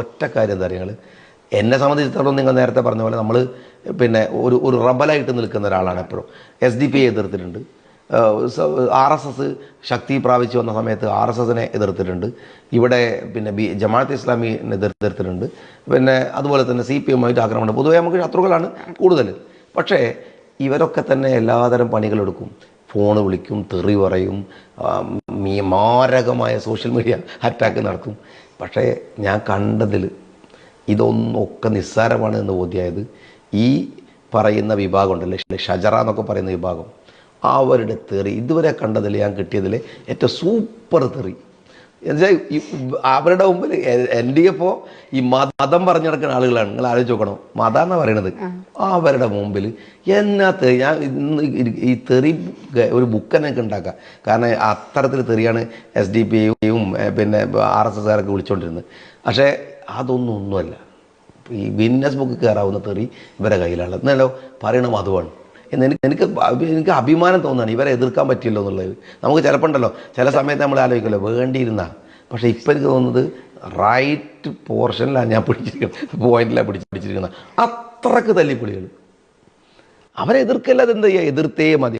ഒറ്റ കാര്യം എന്താ നിങ്ങൾ എന്നെ സംബന്ധിച്ചിടത്തോളം നിങ്ങൾ നേരത്തെ പറഞ്ഞ പോലെ നമ്മൾ പിന്നെ ഒരു ഒരു റബലായിട്ട് നിൽക്കുന്ന ഒരാളാണ് എപ്പോഴും. എസ് ഡി പി എതിർത്തിട്ടുണ്ട്. ആർ എസ് എസ് ശക്തി പ്രാപിച്ചു വന്ന സമയത്ത് ആർ എസ് എസിനെ എതിർത്തിട്ടുണ്ട്. ഇവിടെ പിന്നെ ബി ജമാഅത്ത് ഇസ്ലാമിനെ എതിർത്തിട്ടുണ്ട്. പിന്നെ അതുപോലെ തന്നെ സി പി എമ്മുമായിട്ട് ആക്രമണം. പൊതുവേ നമുക്ക് ശത്രുക്കളാണ് കൂടുതൽ പക്ഷേ ഇവരൊക്കെ തന്നെ എല്ലാതരം പണികളെടുക്കും ഫോൺ വിളിക്കും തെറി പറയും മാരകമായ സോഷ്യൽ മീഡിയ അറ്റാക്ക് നടത്തും പക്ഷേ ഞാൻ കണ്ടതിൽ ഇതൊന്നും ഒക്കെ നിസ്സാരമാണ് എന്ന് ബോധ്യമായത് ഈ പറയുന്ന വിഭാഗം ഉണ്ടല്ലേ ഷജറ എന്നൊക്കെ പറയുന്ന വിഭാഗം. അവരുടെ തെറി ഇതുവരെ കണ്ടതിൽ ഞാൻ കിട്ടിയതിൽ ഏറ്റവും സൂപ്പർ തെറി. എന്നുവെച്ചാൽ അവരുടെ മുമ്പിൽ എന്റെ ഇപ്പോൾ ഈ മതം പറഞ്ഞു നടക്കുന്ന ആളുകളാണ്. നിങ്ങൾ ആലോചിച്ച് നോക്കണം. മതം എന്നാ പറയണത് അവരുടെ മുമ്പിൽ എന്നാ തെറി ഞാൻ ഇന്ന് ഈ തെറി ഒരു ബുക്ക് തന്നെ ഒക്കെ ഉണ്ടാക്കാം. കാരണം അത്തരത്തിൽ തെറിയാണ് എസ് ഡി പി യും പിന്നെ ആർ എസ് എസ്കാരൊക്കെ വിളിച്ചുകൊണ്ടിരുന്നത് പക്ഷേ അതൊന്നും ഒന്നുമല്ല. ഈ ബിസിനസ് ബുക്ക് കയറാവുന്ന തെറി ഇവരുടെ കയ്യിലാണ്. എന്നല്ലോ പറയണ മതമാണ് എനിക്ക് എനിക്ക് എനിക്ക് അഭിമാനം തോന്നുകയാണ് ഇവരെ എതിർക്കാൻ പറ്റിയല്ലോ എന്നുള്ളത്. നമുക്ക് ചിലപ്പോൾ ഉണ്ടല്ലോ ചില സമയത്ത് നമ്മൾ ആലോചിക്കുമല്ലോ വേണ്ടിയിരുന്ന പക്ഷേ ഇപ്പം എനിക്ക് തോന്നുന്നത് റൈറ്റ് പോർഷനിലാണ് ഞാൻ പിടിച്ചിരിക്കുന്നത്. പോയിന്റിലാണ് പിടിച്ച് പിടിച്ചിരിക്കുന്നത്. അത്രയ്ക്ക് തല്ലിപ്പൊളികൾ. അവരെ എതിർക്കല്ലാതെ എന്താ ചെയ്യുക എതിർത്തേ മതി.